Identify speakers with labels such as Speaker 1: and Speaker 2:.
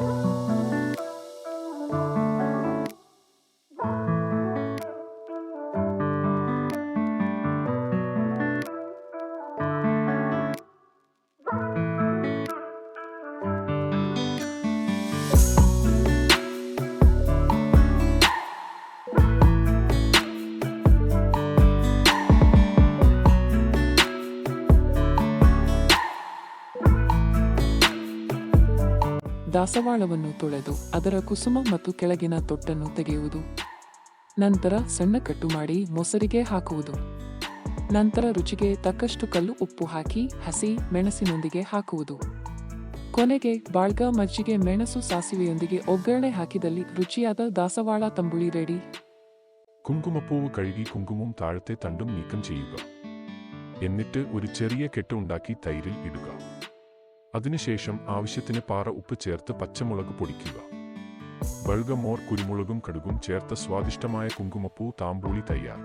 Speaker 1: Thank you. ದಾಸವಾಳವನ್ನು ತೊಳೆದು ಅದರ ಕುಸುಮ ಮತ್ತು ಕೆಳಗಿನ ತೊಟ್ಟನ್ನು ತೆಗೆಯುವುದು ನಂತರ ಸಣ್ಣ ಕಟ್ಟು ಮಾಡಿ ಮೊಸರಿಗೆ ಹಾಕುವುದು ನಂತರ ರುಚಿಗೆ ತಕ್ಕಷ್ಟು ಕಲ್ಲು ಉಪ್ಪು ಹಾಕಿ ಹಸಿ ಮೆಣಸಿನೊಂದಿಗೆ ಹಾಕುವುದು ಕೊನೆಗೆ ಬಾಳ್ಗ ಮಜ್ಜಿಗೆ ಮೆಣಸು ಸಾಸಿವೆಯೊಂದಿಗೆ ಒಗ್ಗರಣೆ ಹಾಕಿದಲ್ಲಿ ರುಚಿಯಾದ ದಾಸವಾಳ ತಂಬುಳಿ ರೆಡಿ
Speaker 2: കുങ്കുമപ്പൂവ് കഴുകി കുങ്കുമവും താഴത്തെ തണ്ടും നീക്കം ചെയ്യുക എന്നിട്ട് ഒരു ചെറിയ കെട്ട് ഉണ്ടാക്കി തൈരിൽ ഇടുക അതിനുശേഷം ആവശ്യത്തിന് പാറ ഉപ്പ് ചേർത്ത് പച്ചമുളക് പൊടിക്കുക. ബൾഗമോർ കുരുമുളകും കടുകും ചേർത്ത സ്വാദിഷ്ടമായ കുങ്കുമപ്പൂ താമ്പൂളി തയ്യാർ.